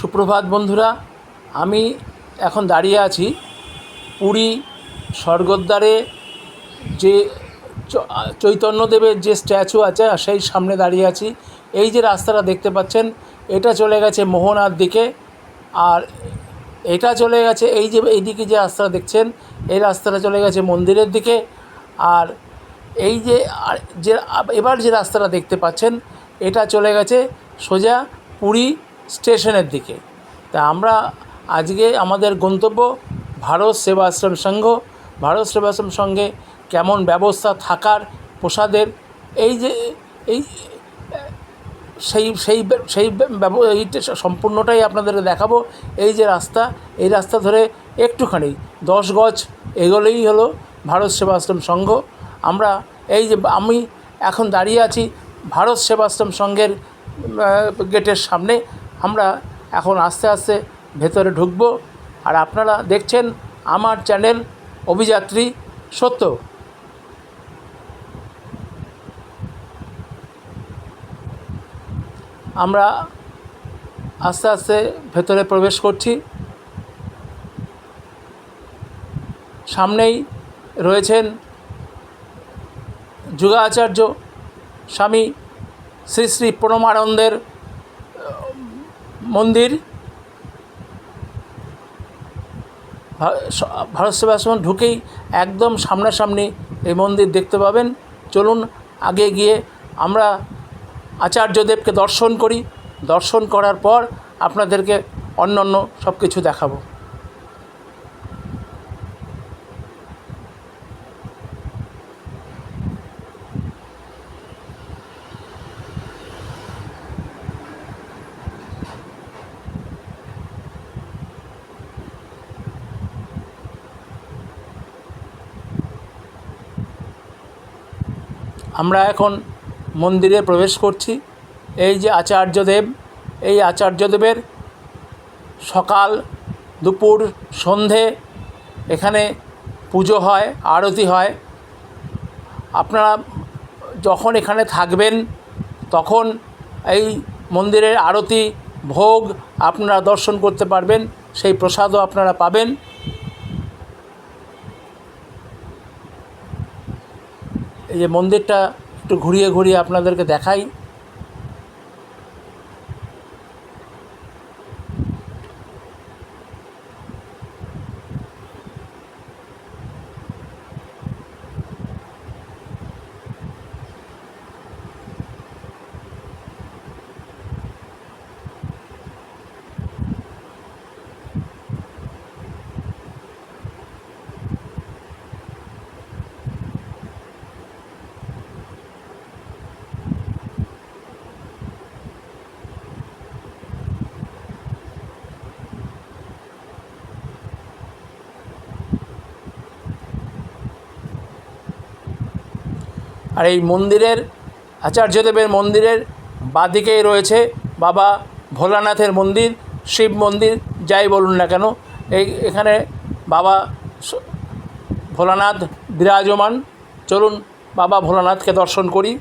সুপ্রভাত বন্ধুরা, আমি এখন দাঁড়িয়ে আছি পুরী স্বর্গদ্বারে যে চৈতন্যদেবের যে স্ট্যাচু আছে সেই সামনে দাঁড়িয়ে আছি। এই যে রাস্তাটা দেখতে পাচ্ছেন, এটা চলে গেছে মোহনার দিকে, আর এটা চলে গেছে এই যে এইদিকে যে রাস্তাটা দেখছেন, এই রাস্তাটা চলে গেছে মন্দিরের দিকে, আর এই যে যে, এবার যে রাস্তাটা দেখতে পাচ্ছেন, এটা চলে গেছে সোজা পুরী স্টেশনের দিকে। তা আমরা আজকে আমাদের গন্তব্য ভারত সেবাশ্রম সংঘ। ভারত সেবাশ্রম সঙ্গে কেমন ব্যবস্থা থাকার প্রসাদের এই যে, এই সেই সেই সেই এইটা সম্পূর্ণটাই আপনাদেরকে দেখাবো। এই যে রাস্তা, এই রাস্তা ধরে একটুখানি দশ গজ এগোলেই হলো ভারত সেবাশ্রম সংঘ। আমরা এই যে আমি এখন দাঁড়িয়ে আছি ভারত সেবাশ্রম সংঘের গেটের সামনে। আমরা এখন আস্তে আস্তে ভেতরে ঢুকবো। আর আপনারা দেখছেন আমার চ্যানেল অভিযাত্রী সত্য। আমরা আস্তে আস্তে ভেতরে প্রবেশ করছি। সামনেই রয়েছেন যুগাচার্য স্বামী শ্রী শ্রী প্রণমানন্দের মন্দির। ভারত সেবা ভারত সেবাশ্রম ঢুকেই একদম সামনাসামনি এই মন্দির দেখতে পাবেন। চলুন আগে গিয়ে আমরা আচার্যদেবকে দর্শন করি। দর্শন করার পর আপনাদেরকে অন্য অন্য সব কিছু দেখাবো। আমরা এখন মন্দিরে প্রবেশ করছি। এই যে আচার্যদেব, এই আচার্যদেবের সকাল দুপুর সন্ধে এখানে পুজো হয়, আরতি হয়। আপনারা যখন এখানে থাকবেন, তখন এই মন্দিরের আরতি, ভোগ আপনারা দর্শন করতে পারবেন, সেই প্রসাদও আপনারা পাবেন। এই যে মন্দিরটা একটু ঘুরিয়ে ঘুরিয়ে আপনাদেরকে দেখাই। আর এই মন্দিরের আচার্যদেবের মন্দিরের বাদিকেই রয়েছে বাবা ভোলানাথের মন্দির, শিব মন্দির, যাই বলুন না কেন। এই এখানে বাবা ভোলানাথ বিরাজমান। চলুন বাবা ভোলানাথকে দর্শন করি।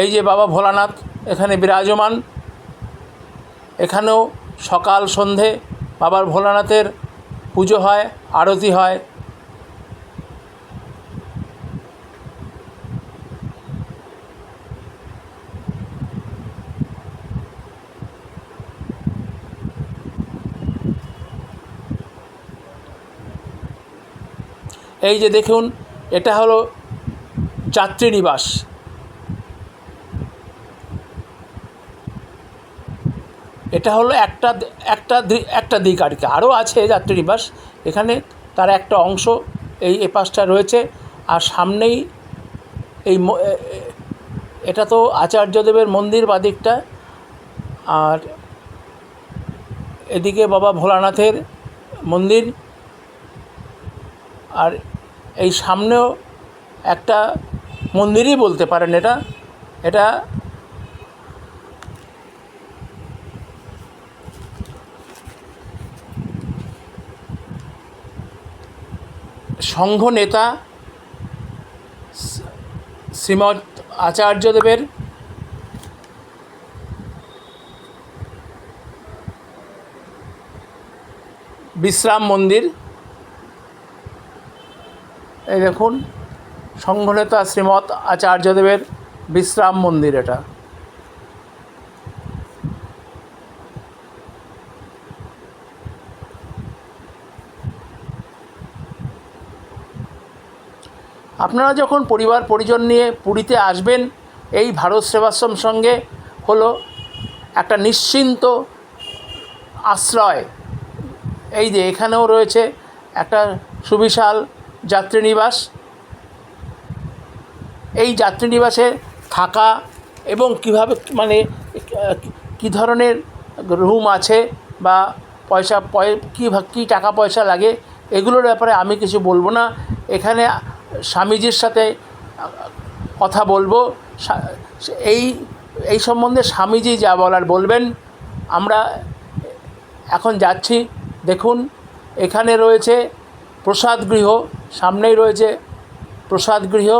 এই যে বাবা ভোলানাথ এখানে বিরাজমান। এখানেও সকাল সন্ধে বাবার ভোলানাথের পুজো হয়, আরতি হয়। এই যে দেখুন, এটা হলো যাত্রী নিবাস এটা হলো একটা একটা একটা দিক আর কি। আরও আছে যাত্রীনিবাস এখানে তার একটা অংশ এই এ পাশটা রয়েছে। আর সামনেই এই এটা তো আচার্যদেবের মন্দির বাদিকটা। আর এদিকে বাবা ভোলানাথের মন্দির। আর এই সামনেও একটা মন্দিরই বলতে পারেন এটা। এটা সংঘ নেতা শ্রী- শ্রীমৎ আচার্যদেবের বিশ্রাম মন্দির। এই দেখুন সংঘনেতা শ্রীমৎ আচার্যদেবের বিশ্রাম মন্দির এটা। আপনারা যখন পরিবার পরিজন নিয়ে পুরীতে আসবেন, এই ভারত সেবাশ্রম সঙ্গে হলো একটা নিশ্চিন্ত আশ্রয়। এই যে এখানেও রয়েছে একটা সুবিশাল যাত্রীনিবাস। এই যাত্রীনিবাসে থাকা এবং কীভাবে মানে কী ধরনের রুম আছে বা পয়সা পয়, কী কী টাকা পয়সা লাগে, এগুলোর ব্যাপারে আমি কিছু বলব না। এখানে স্বামীজির সাথে কথা বলব। এই এই সম্বন্ধে স্বামীজি যা বলার বলবেন, আমরা এখন যাচ্ছি। দেখুন, এখানে রয়েছে প্রসাদ গৃহ, সামনেই রয়েছে প্রসাদ গৃহ।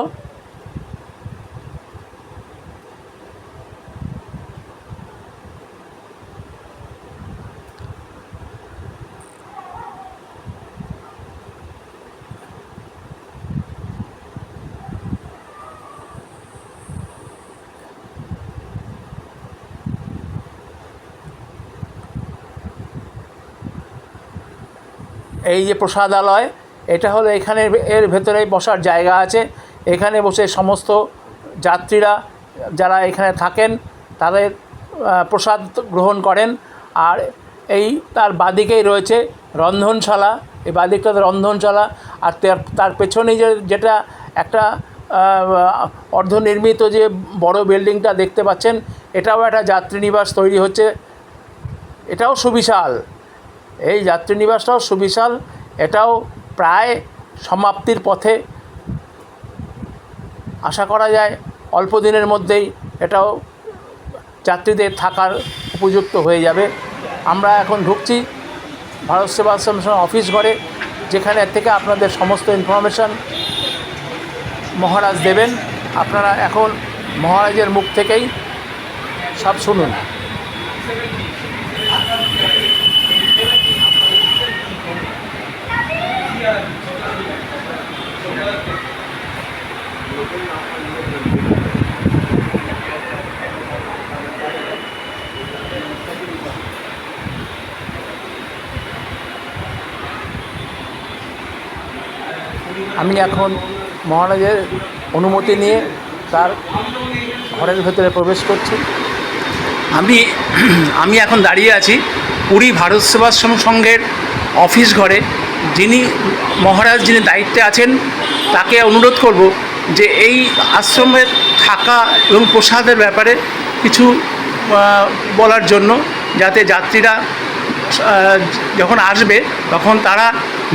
এই যে প্রসাদালয়, এটা হলো এখানে এর ভেতরে বসার জায়গা আছে। এখানে বসে সমস্ত যাত্রীরা যারা এখানে থাকেন, তাদের প্রসাদ গ্রহণ করেন। আর এই তার বাদিকেই রয়েছে রন্ধনশালা। এই বাদিকটাতে রন্ধনশালা। আর তার পেছনে যে, যেটা একটা অর্ধনির্মিত যে বড় বিল্ডিংটা দেখতে পাচ্ছেন, এটাও একটা যাত্রীনিবাস তৈরি হচ্ছে। এটাও সুবিশাল। এই যাত্রীনিবাসটাও সুবিশাল, এটাও প্রায় সমাপ্তির পথে। আশা করা যায় অল্প দিনের মধ্যেই এটাও যাত্রীদের থাকার উপযুক্ত হয়ে যাবে। আমরা এখন ঢুকছি ভারত সেবাশ্রম অফিস ঘরে, যেখানে থেকে আপনাদের সমস্ত ইনফরমেশান মহারাজ দেবেন। আপনারা এখন মহারাজের মুখ থেকেই সব শুনুন। আমি এখন মহারাজের অনুমতি নিয়ে তার ঘরের ভেতরে প্রবেশ করছি। আমি আমি এখন দাঁড়িয়ে আছি পুরী ভারত সেবাশ্রম সংঘের অফিস ঘরে। যিনি মহারাজ, যিনি দায়িত্বে আছেন, তাকে অনুরোধ করব যে এই আশ্রমে থাকা এবং প্রসাদের ব্যাপারে কিছু বলার জন্য যাতে যাত্রীরা যখন আসবে, তখন তারা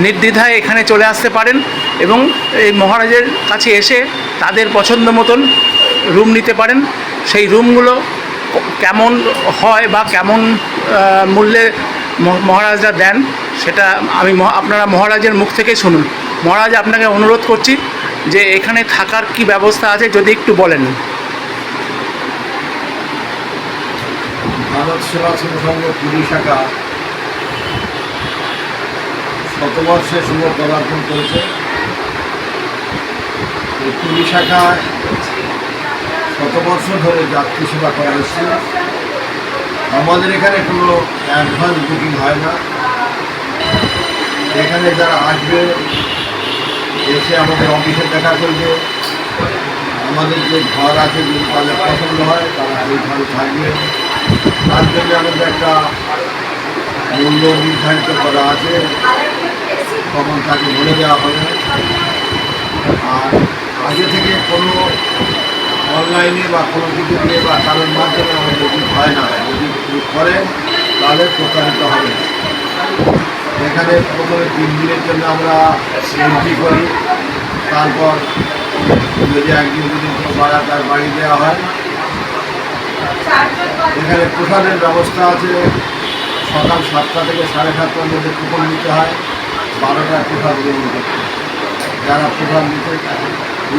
নির্দ্বিধায় এখানে চলে আসতে পারেন এবং এই মহারাজের কাছে এসে তাদের পছন্দ মতন রুম নিতে পারেন। সেই রুমগুলো কেমন হয় বা কেমন মূল্যে মহারাজরা দেন সেটা আমি আপনারা মহারাজের মুখ থেকে শুনুন। মহারাজ, আপনাকে অনুরোধ করছি যে এখানে থাকার কি ব্যবস্থা আছে, যদি একটু বলেন। ভারত সেবা সংঘ পুরী শাখা শতবর্ষে শুভ পদার্পণ করেছে। এই পুরী শাখায় শতবর্ষ ধরে যাত্রী সেবা করা হচ্ছে। আমাদের এখানে কোনো অ্যাডভান্স বুকিং হয় না। এখানে যারা আসবে, এসে আমাদের অফিসে দেখা করবে। আমাদের যে ঘর আছে যদি তাদের পছন্দ হয়, তারা এই ঘরে থাকবে। তার জন্য আমাদের একটা মূল্য নির্ধারিত করা আছে। তখন তাকে বলে দেওয়া হবে। আর আগে থেকে কোনো অনলাইনে বা কোনো কিছু দিয়ে বা কারোর মাধ্যমে আমাদের বুকিং হয় না, যদি করে, তাহলে প্রতারিত হবে এখানে প্রথমে তিন দিনের জন্য আমরা এন্ট্রি করি। তারপর যদি একদিন দুদিন ভাড়া তার বাড়ি দেওয়া হয়। এখানে প্রসাদের ব্যবস্থা আছে। সকাল সাতটা থেকে সাড়ে সাতটার মধ্যে কুপন নিতে হয়। বারোটায় প্রসাদ গ্রহণ করতে যারা প্রধান নিতে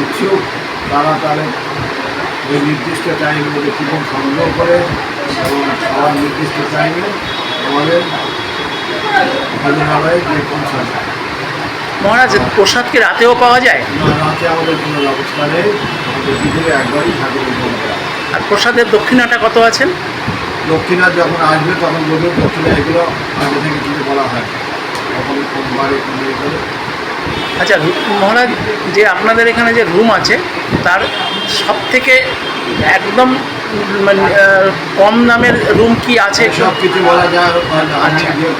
ইচ্ছুক, তারা তাদের ওই নির্দিষ্ট টাইমের মধ্যে কুপন সংগ্রহ করে এবং খাওয়ার নির্দিষ্ট টাইমে আমাদের গিয়ে মহারাজ প্রসাদ কি রাতেও পাওয়া যায়? না রাতে আমাদের কোনো ব্যবস্থা নেই। আমাদের একবারই ঠাকুরের ভোগ দেওয়া। আর প্রসাদের দক্ষিণাটা কত আছেন দক্ষিণা যখন আসবে তখন বলবে দক্ষিণা এগুলো আগে থেকে কিছু বলা হয়। তখন কোন ইয়ে করে। আচ্ছা রু- মহারাজ যে আপনাদের এখানে যে রুম আছে তার সব থেকে একদম মানে কম দামের রুম কি আছে? সব কিছু বলা যায়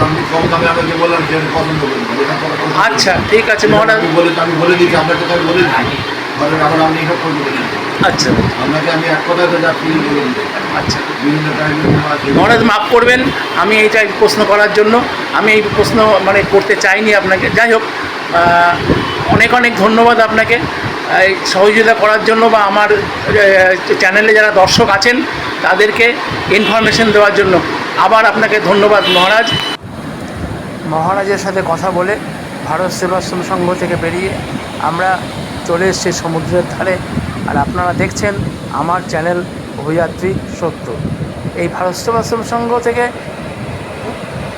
আমি কম দামে বললাম যে পছন্দ। আচ্ছা ঠিক আছে মহারাজ। বলে আমি বলে দিচ্ছি আপনাকে তো বলে দিচ্ছি আপনি এসব আচ্ছা। আপনাকে আমি এক তো বলে আচ্ছা। বিভিন্ন মহারাজ মাফ করবেন আমি এইটা প্রশ্ন করার জন্য আমি এই প্রশ্ন মানে করতে চাইনি আপনাকে। যাই হোক অনেক অনেক ধন্যবাদ আপনাকে। সহযোগিতা করার জন্য বা আমার চ্যানেলে যারা দর্শক আছেন, তাদেরকে ইনফরমেশন দেওয়ার জন্য আবার আপনাকে ধন্যবাদ, মহারাজ। মহারাজের সাথে কথা বলে ভারত সেবাশ্রম সংঘ থেকে বেরিয়ে আমরা চলে এসেছি সমুদ্রের ধারে। আর আপনারা দেখছেন আমার চ্যানেল অভিযাত্রী সত্য। এই ভারত সেবাশ্রম সংঘ থেকে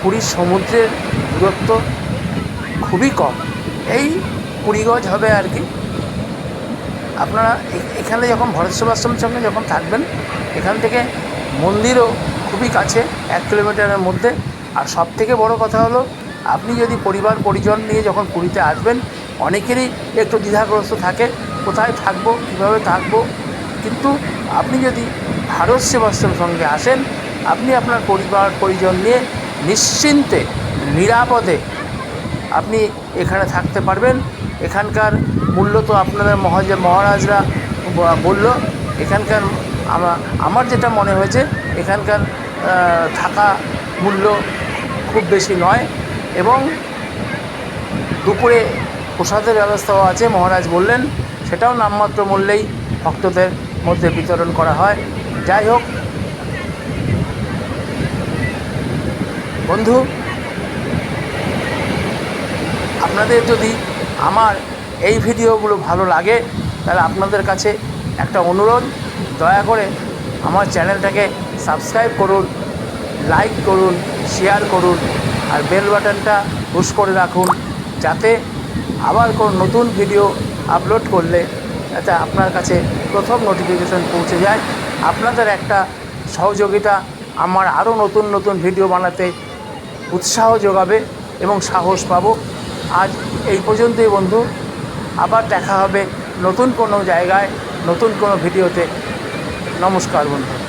পুরীর সমুদ্রের দূরত্ব খুবই কম। এই কুড়ি গজ হবে আর কি। আপনারা এখানে যখন ভরত সেবাশ্রমের সঙ্গে যখন থাকবেন, এখান থেকে মন্দিরও খুবই কাছে, এক কিলোমিটারের মধ্যে। আর সব থেকে বড় কথা হলো, আপনি যদি পরিবার, পরিজন নিয়ে যখন পুরীতে আসবেন, অনেকেরই একটু দ্বিধাগ্রস্ত থাকে, কোথায় থাকব, কীভাবে থাকব। কিন্তু আপনি যদি ভারত সেবাশ্রম সঙ্গে আসেন, আপনি আপনার পরিবার, পরিজন নিয়ে নিশ্চিন্তে, নিরাপদে আপনি এখানে থাকতে পারবেন। এখানকার মূল্য তো আপনাদের মহাজ মহারাজরা বলল, এখানকার আমার যেটা মনে হয়েছে, এখানকার থাকা মূল্য খুব বেশি নয় এবং দুপুরে প্রসাদের ব্যবস্থাও আছে, মহারাজ বললেন। সেটাও নামমাত্র মূল্যেই ভক্তদের মধ্যে বিতরণ করা হয়। যাই হোক। বন্ধু, আপনাদের যদি আমার এই ভিডিওগুলো ভালো লাগে, তাহলে আপনাদের কাছে একটা অনুরোধ, দয়া করে আমার চ্যানেলটাকে সাবস্ক্রাইব করুন, লাইক করুন, শেয়ার করুন, আর বেল বাটনটা পুশ করে রাখুন, যাতে আবার কোনো নতুন ভিডিও আপলোড করলে যাতে আপনার কাছে প্রথম নোটিফিকেশন পৌঁছে যায়। আপনাদের একটা সহযোগিতা আমার আরও নতুন নতুন ভিডিও বানাতে উৎসাহ যোগাবে এবং সাহস পাবো। আজ এই পর্যন্তই বন্ধু। আবার দেখা হবে নতুন কোনো জায়গায় নতুন কোনো ভিডিওতে। নমস্কার বন্ধু